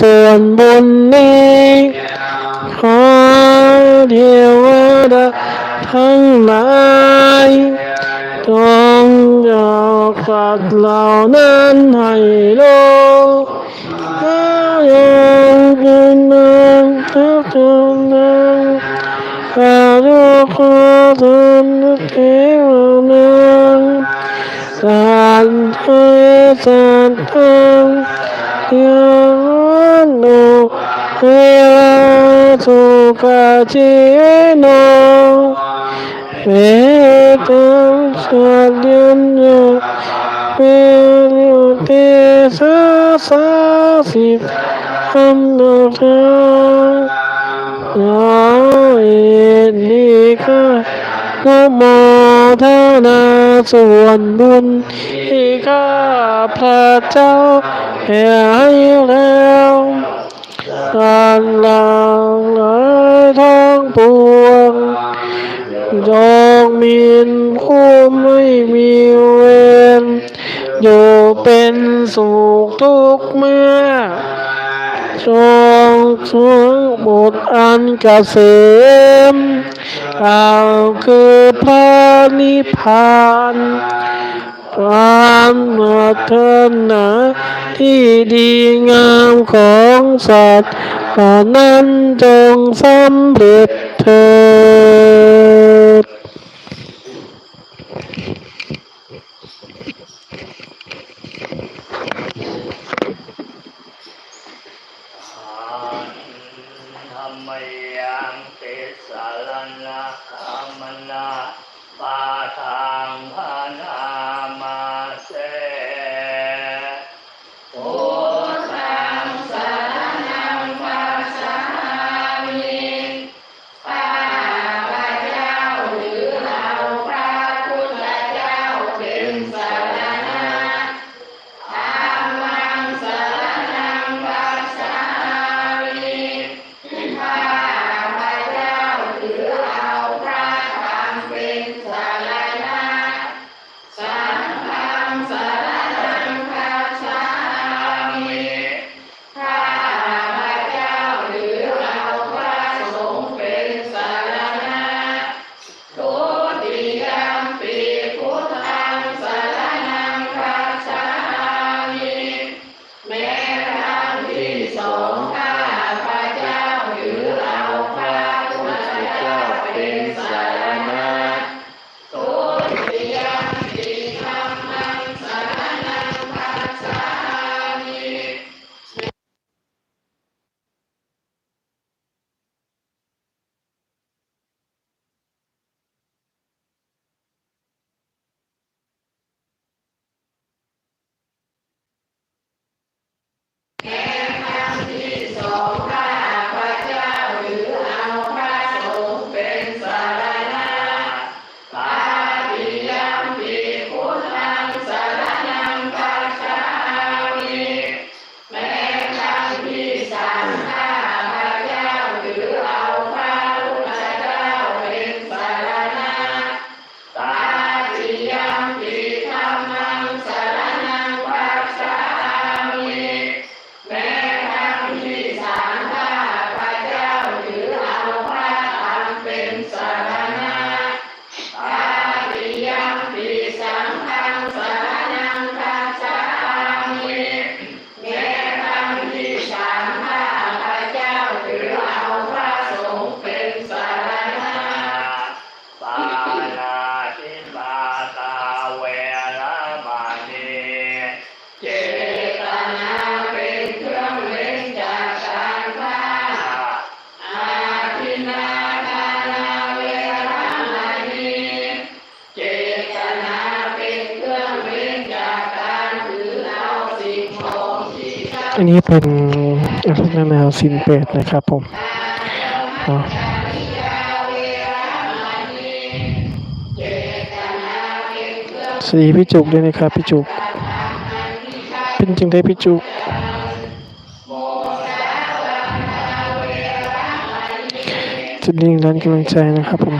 ส่วนบุญนี้ขอเทวดาทั้งหลายจงยกสัตว์เหล่านั้นให้โลกถ้ายงคืนนึงทุกคืนนึงข้าทุกขอทุนเทวนึงสันเทสันทังยานโนเฮ สุขจิโนเวตังสัตยัญญาเวริเตสะสะสิธัมโนทายาเอนิกานะโมทนาส่วนบุญที่ข้าพระเจ้าแผ่ให้แล้ว การลางหลายทั้งปวงจองมีผู้ไม่มีเวรอยู่เป็นสุขทุกเมื่อจงช่วยบุตรอันเกษมกล่าวคือพระนิพพาน ความมาเทินหนาที่ดีงามของสัตว์ขอนั้นจงสำเร็จเถิด อันนี้เป็นลักแนวสินเปดนะครับผมสวัสดีพี่จุกด้วยนะครับพี่จุก เป็นจึงได้พี่จุกจุดนี้ร้านกำลังใจนะครับผม